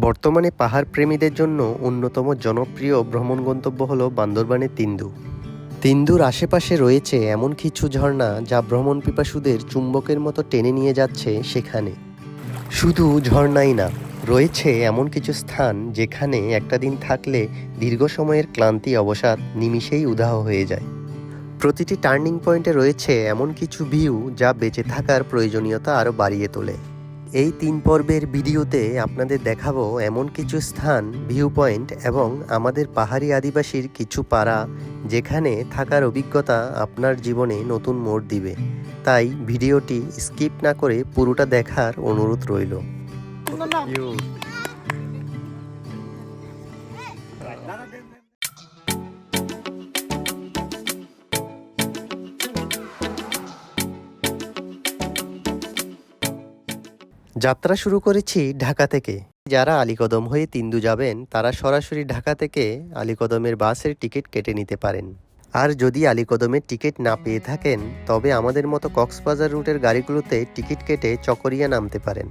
বর্তমানে পাহাড় প্রেমীদের জন্য অন্যতম জনপ্রিয় ভ্রমণ গন্তব্য হল বান্দরবানের তিন্দু। তিন্দুর আশেপাশে রয়েছে এমন কিছু ঝর্ণা যা ভ্রমণ পিপাসুদের চুম্বকের মতো টেনে নিয়ে যাচ্ছে সেখানে। শুধু ঝর্ণাই না, রয়েছে এমন কিছু স্থান যেখানে একটা দিন থাকলে দীর্ঘ সময়ের ক্লান্তি, অবসাদ নিমিষেই উদাহ হয়ে যায়। প্রতিটি টার্নিং পয়েন্টে রয়েছে এমন কিছু ভিউ যা বেঁচে থাকার প্রয়োজনীয়তা আরও বাড়িয়ে তোলে। এই তিন পর্বের ভিডিওতে আপনাদের দেখাবো এমন কিছু স্থান ভিউ পয়েন্ট এবং আমাদের পাহাড়ি আদিবাসীর কিছু পাড়া যেখানে থাকার অভিজ্ঞতা আপনার জীবনে নতুন মোড় দিবে। তাই ভিডিওটি স্কিপ না করে পুরোটা দেখার অনুরোধ রইল। যাত্রা শুরু করেছি ঢাকা থেকে। যারা আলীকদম হয়ে তিন্দু যাবেন, তারা সরাসরি ঢাকা থেকে আলীকদমের বাসের টিকিট কেটে নিতে পারেন। আর যদি আলীকদমের টিকিট না পেয়ে থাকেন, তবে আমাদের মতো কক্সবাজার রুটের গাড়িগুলোতে টিকিট কেটে চকরিয়া নামতে পারেন।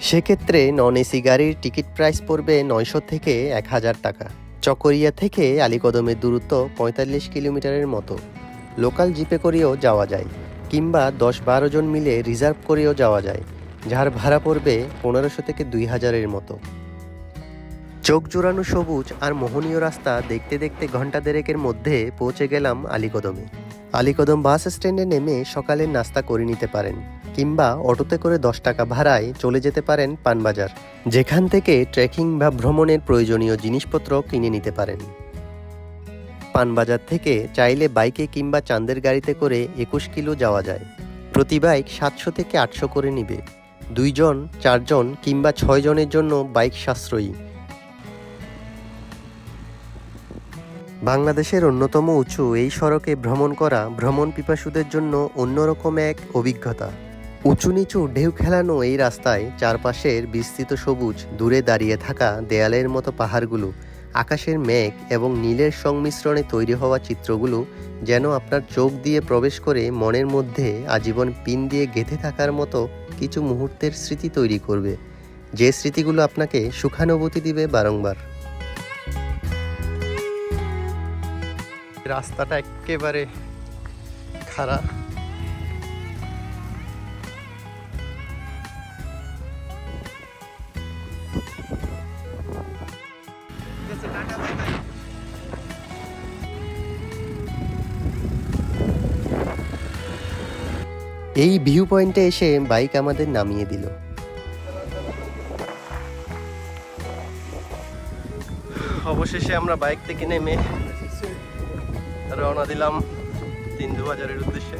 সেক্ষেত্রে নন এসি গাড়ির টিকিট প্রাইস পড়বে নয়শো থেকে এক হাজার টাকা। চকরিয়া থেকে আলীকদমের দূরত্ব পঁয়তাল্লিশ কিলোমিটারের মতো। লোকাল জিপে করেও যাওয়া যায়, কিংবা দশ বারো জন মিলে রিজার্ভ করেও যাওয়া যায়। যার ভাড়া পড়বে পনেরোশো থেকে দুই হাজারের মতো। চোখ জোড়ানো সবুজ আর মোহনীয় রাস্তা দেখতে দেখতে ঘণ্টা দেড়েকের মধ্যে পৌঁছে গেলাম আলীকদমে। আলীকদম বাস স্ট্যান্ডে নেমে সকালের নাস্তা করে নিতে পারেন, কিংবা অটোতে করে দশ টাকা ভাড়ায় চলে যেতে পারেন পানবাজার, যেখান থেকে ট্রেকিং বা ভ্রমণের প্রয়োজনীয় জিনিসপত্র কিনে নিতে পারেন। পানবাজার থেকে চাইলে বাইকে কিংবা চাঁদের গাড়িতে করে একুশ কিলো যাওয়া যায়। প্রতি বাইক সাতশো থেকে আটশো করে নিবে। দুইজন, চারজন কিংবা ছয় জনের জন্য বাইক সাশ্রয়ী। বাংলাদেশের অন্যতম উঁচু এই সড়কে ভ্রমণ করা ভ্রমণ পিপাসুদের জন্য অন্যরকম এক অভিজ্ঞতা। উঁচু নিচু ঢেউ খেলানো এই রাস্তায় চারপাশের বিস্তৃত সবুজ, দূরে দাঁড়িয়ে থাকা দেয়ালের মতো পাহাড়গুলো, আকাশের মেঘ এবং নীলের সংমিশ্রণে তৈরি হওয়া চিত্রগুলো যেন আপনার চোখ দিয়ে প্রবেশ করে মনের মধ্যে আজীবন পিন দিয়ে গেঁথে থাকার মতো কিছু মুহূর্তের স্মৃতি তৈরি করবে। যে স্মৃতিগুলো আপনাকে সুখানুভূতি দিবে বারংবার। রাস্তাটা একেবারে খারাপ। এই ভিউ পয়েন্টে এসে বাইক আমাদের নামিয়ে দিল। অবশেষে আমরা বাইক থেকে নেমে রওনা দিলাম তিন্দু বাজারের উদ্দেশ্যে।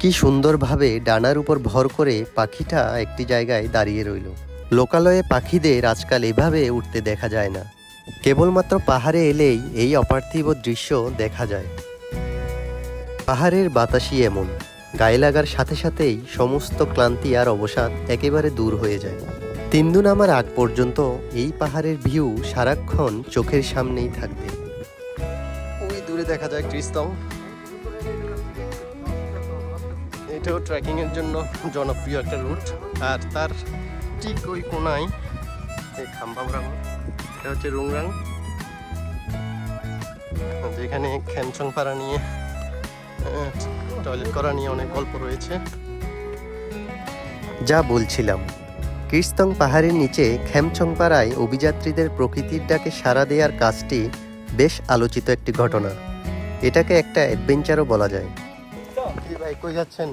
কি সুন্দরভাবে ডানার উপর ভর করে পাখিটা একটি জায়গায় দাঁড়িয়ে রইল। লোকালয়ে পাখিদের আজকাল এভাবে উঠতে দেখা যায় না। কেবলমাত্র পাহাড়ে এলেই এই অপার্থিব দৃশ্য দেখা যায়। পাহাড়ের বাতাসই এমন, গায়ে লাগার সাথে সাথেই সমস্ত ক্লান্তি আর অবসাদ একেবারে দূর হয়ে যায়। তিন্দু নামার আগ পর্যন্ত এই পাহাড়ের ভিউ সারাক্ষণ চোখের সামনেই থাকবে। ওই দূরে দেখা যায় ক্রিস্তম এটাও ট্রেকিং এর জন্য জনপ্রিয় একটা রুট আর তার ঠিক ওই কোনায় এই খাম্বাবরাং এটা হচ্ছে রুংরাং। যেখানে খ্যামচং পাড়া নিয়ে টয়লেট করা নিয়ে অনেক গল্প রয়েছে। যা বলছিলাম। কৃস্তং পাহাড়ের নিচে খ্যামছং পাড়ায় অভিযাত্রীদের প্রকৃতির ডাকে সাড়া দেওয়ার কাজটি বেশ আলোচিত একটি ঘটনা। এটাকে একটা অ্যাডভেঞ্চারও বলা যায়। ভাই কই যাচ্ছেন?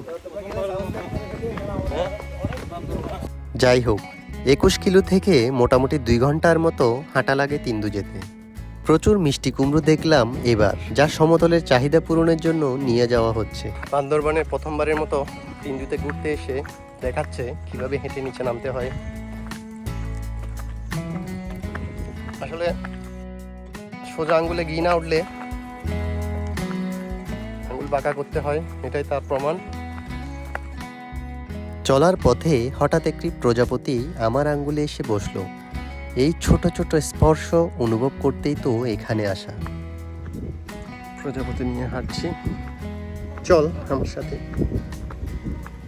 যাই হোক একুশ কিলো থেকে মোটামুটি দুই ঘণ্টার মতো হাঁটা লাগে তিন্দু যেতে প্রচুর মিষ্টি কুমড়ো দেখলাম এবার যা সমতলের চাহিদা পূরণের জন্য নিয়ে যাওয়া হচ্ছে। বান্দরবানের প্রথমবারের মতো তিন্দুতে ঘুরতে এসে দেখাচ্ছে কীভাবে হেঁটে নিচে নামতে হয়। আসলে সোজা আঙ্গুলে ঘি না উঠলে আঙ্গুল বাঁকা করতে হয় এটাই তার প্রমাণ। চলার পথে হঠাৎ একটি প্রজাপতি আমার আঙ্গুলে এসে বসল। এই ছোট ছোট স্পর্শ অনুভব করতেই তো এখানে আসা। প্রজাপতি নিয়ে হাঁটছি। চল আমার সাথে।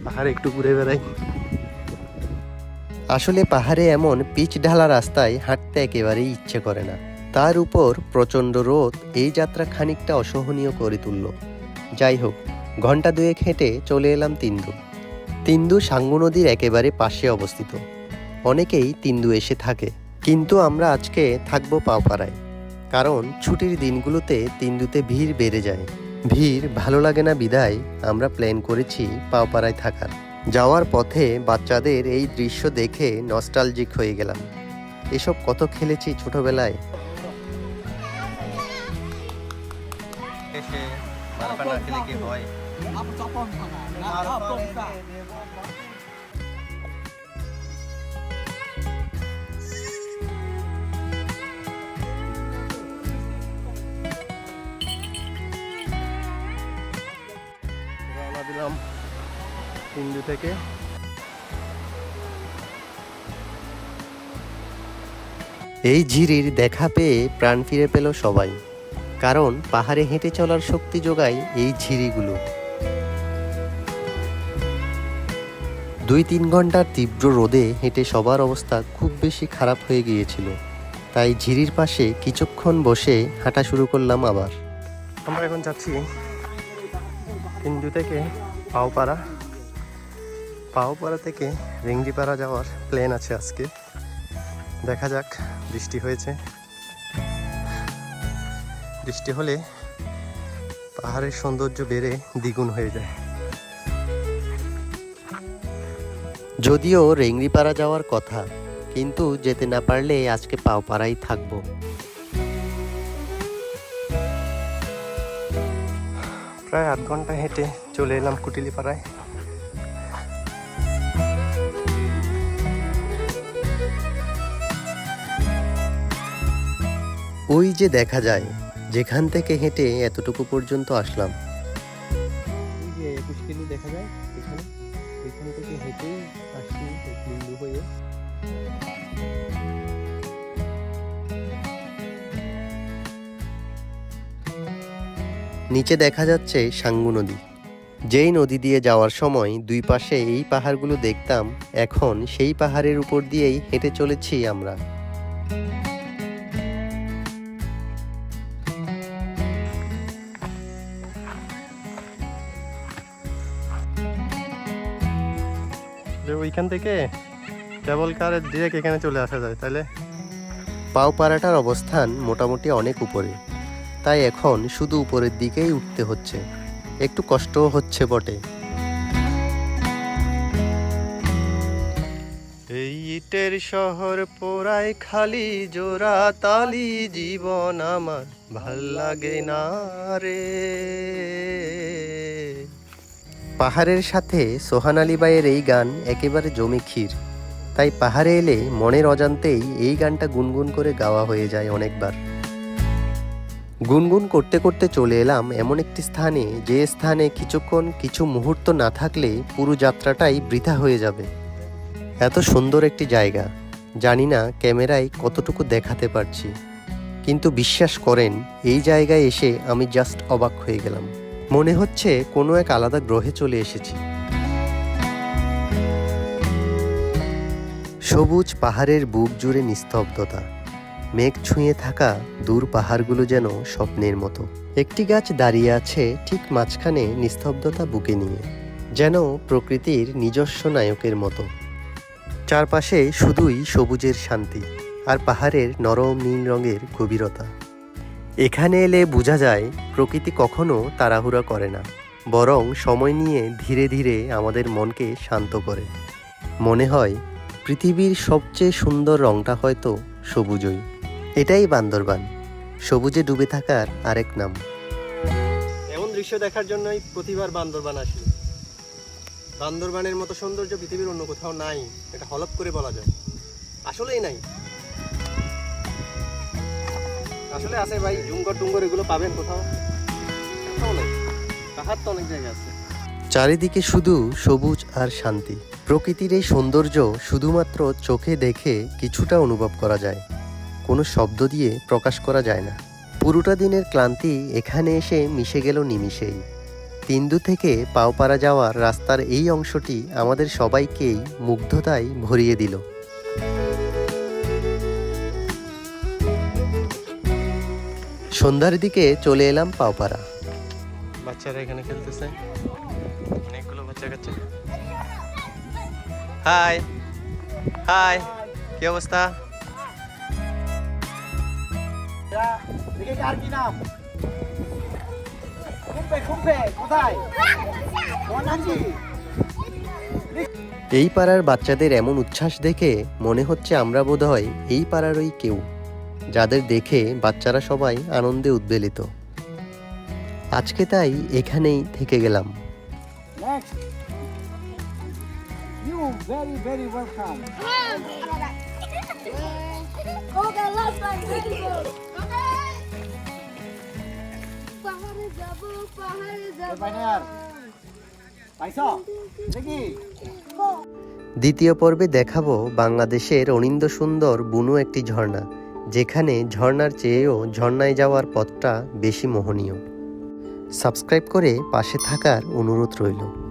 পাহাড়ে একটু ঘুরে বেড়াই। আসলে পাহাড়ে এমন পিচ ঢালা রাস্তায় হাঁটতে একেবারেই ইচ্ছে করে না। তার উপর প্রচণ্ড রোদ এই যাত্রা খানিকটা অসহনীয় করে তুলল। যাই হোক ঘণ্টা দুয়েক হেঁটে চলে এলাম তিন্দু। তিন্দু সাঙ্গু নদীর একেবারে পাশে অবস্থিত। অনেকেই তিন্দু এসে থাকে। কিন্তু আমরা আজকে থাকব পাওপাড়ায় কারণ ছুটির দিনগুলোতে তিন্দুতে ভিড় বেড়ে যায়। ভিড় ভালো লাগে না বিদায় আমরা প্ল্যান করেছি পাওপাড়ায় থাকার। যাওয়ার পথে বাচ্চাদের এই দৃশ্য দেখে নস্টালজিক হয়ে গেলাম। এসব কত খেলেছি ছোটবেলায়। রওনা হিন্দু থেকে। এই ঝিরির দেখা পেয়ে প্রাণ ফিরে পেল সবাই কারণ পাহাড়ে হেঁটে চলার শক্তি যোগায় এই ঝিরিগুলো। দুই তিন ঘণ্টার তীব্র রোদে হেঁটে সবার অবস্থা খুব বেশি খারাপ হয়ে গিয়েছিল। তাই ঝিরির পাশে কিছুক্ষণ বসে হাঁটা শুরু করলাম আবার। আমরা এখন যাচ্ছি হিন্দু থেকে পাওপাড়া। পাওপাড়া থেকে রেঙ্গিপাড়া যাওয়ার প্ল্যান আছে আজকে। দেখা যাক, বৃষ্টি হয়েছে। বৃষ্টি হলে পাহাড়ের সৌন্দর্য বেড়ে দ্বিগুণ হয়ে যায়। যদিও রেংরিপাড়া যাওয়ার কথা, কিন্তু যেতে না পারলে আজকে পাওপাড়াই থাকব। প্রায় আধ ঘণ্টা হেঁটে চলে এলাম কুটিলিপাড়ায়। ওই যে দেখা যায় যেখান থেকে হেঁটে এতটুকু পর্যন্ত আসলাম। এই যে একুশ কিলো দেখা যায় এখানে। এখান থেকে হেঁটে আসছি হিন্দু হয়ে। নিচে দেখা যাচ্ছে সাঙ্গু নদী। যেই নদী দিয়ে যাওয়ার সময় দুই পাশে এই পাহাড়গুলো দেখতাম এখন সেই পাহাড়ের উপর দিয়েই হেঁটে চলেছি আমরা। যে ওইখান থেকে কেবল কারে ডিরেক্ট এখানে চলে আসা যায় তাহলে পাওপাড়াটার অবস্থান মোটামুটি অনেক উপরে। তাই এখন শুধু উপরের দিকেই উঠতে হচ্ছে। একটু কষ্টও হচ্ছে বটে। এই ইটের শহর পোড়ায় খালি জোড়া তালি জীবন আমার। ভালো লাগে না রে। পাহাড়ের সাথে সোহান আলী বাইয়ের এই গান একেবারে জমি ক্ষীর। তাই পাহাড়ে এলে মনের অজান্তেই এই গানটা গুনগুন করে গাওয়া হয়ে যায় অনেকবার। গুনগুন করতে করতে চলে এলাম এমন একটি স্থানে, যে স্থানে কিছুক্ষণ কিছু মুহূর্ত না থাকলে পুরো যাত্রাটাই বৃথা হয়ে যাবে। এত সুন্দর একটি জায়গা। জানি না ক্যামেরায় কতটুকু দেখাতে পারছি। কিন্তু বিশ্বাস করেন, এই জায়গায় এসে আমি জাস্ট অবাক হয়ে গেলাম। মনে হচ্ছে কোনো এক আলাদা গ্রহে চলে এসেছি। সবুজ পাহাড়ের বুক জুড়ে নিস্তব্ধতা, মেঘ ছুঁয়ে থাকা দূর পাহাড়গুলো যেন স্বপ্নের মতো। একটি গাছ দাঁড়িয়ে আছে ঠিক মাঝখানে নিস্তব্ধতা বুকে নিয়ে, যেন প্রকৃতির নিজস্ব নায়কের মতো। চারপাশে শুধুই সবুজের শান্তি আর পাহাড়ের নরম নীল রঙের গভীরতা। এখানে এলে বোঝা যায় প্রকৃতি কখনো তাড়াহুড়া করে না, বরং সময় নিয়ে ধীরে ধীরে আমাদের মনকে শান্ত করে। মনে হয়, পৃথিবীর সবচেয়ে সুন্দর রংটা হয়তো সবুজই। এটাই বান্দরবান, সবুজে ডুবে থাকার আরেক নাম। এমন দৃশ্য দেখার জন্যই প্রতিবার বান্দরবান আসি। বান্দরবানের মতো সৌন্দর্য পৃথিবীর অন্য কোথাও নাই, এটা হলপ করে বলা যায়। আসলেই নাই। আসলে আছে ভাই, জুঙ্গর টুঙ্গর এগুলো পাবেন কোথাও। কোথাও নেই তো অনেক জায়গা আছে। চারিদিকে শুধু সবুজ আর শান্তি। প্রকৃতির এই সৌন্দর্য শুধুমাত্র চোখে দেখে কিছুটা অনুভব করা যায়। কোনো শব্দ দিয়ে প্রকাশ করা যায় না। পুরোটা দিনের ক্লান্তি এখানে এসে মিশে গেল নিমিষেই। তিন্দু থেকে পাওপাড়া যাওয়ার রাস্তার এই অংশটি আমাদের সবাইকেই মুগ্ধতায় ভরিয়ে দিল। সন্ধ্যার দিকে চলে এলাম পাওপাড়া। বাচ্চারা এখানে খেলতেছে। অনেকগুলো বাচ্চা কাচ্চা। হাই হাই কি অবস্থা? কার কি নাম কোথায় এই পাড়ার বাচ্চাদের এমন উচ্ছ্বাস দেখে মনে হচ্ছে আমরা বোধহয় এই পাড়ারই কেউ। যাদের দেখে বাচ্চারা সবাই আনন্দে উদ্বেলিত। আজকে তাই এখানেই থেকে গেলাম। দ্বিতীয় পর্বে দেখাবো বাংলাদেশের অনিন্দ সুন্দর বুনো একটি ঝর্ণা। যেখানে ঝর্নার চেয়েও ঝর্নায় যাওয়ার পথটা বেশি মোহনীয়। সাবস্ক্রাইব করে পাশে থাকার অনুরোধ রইল।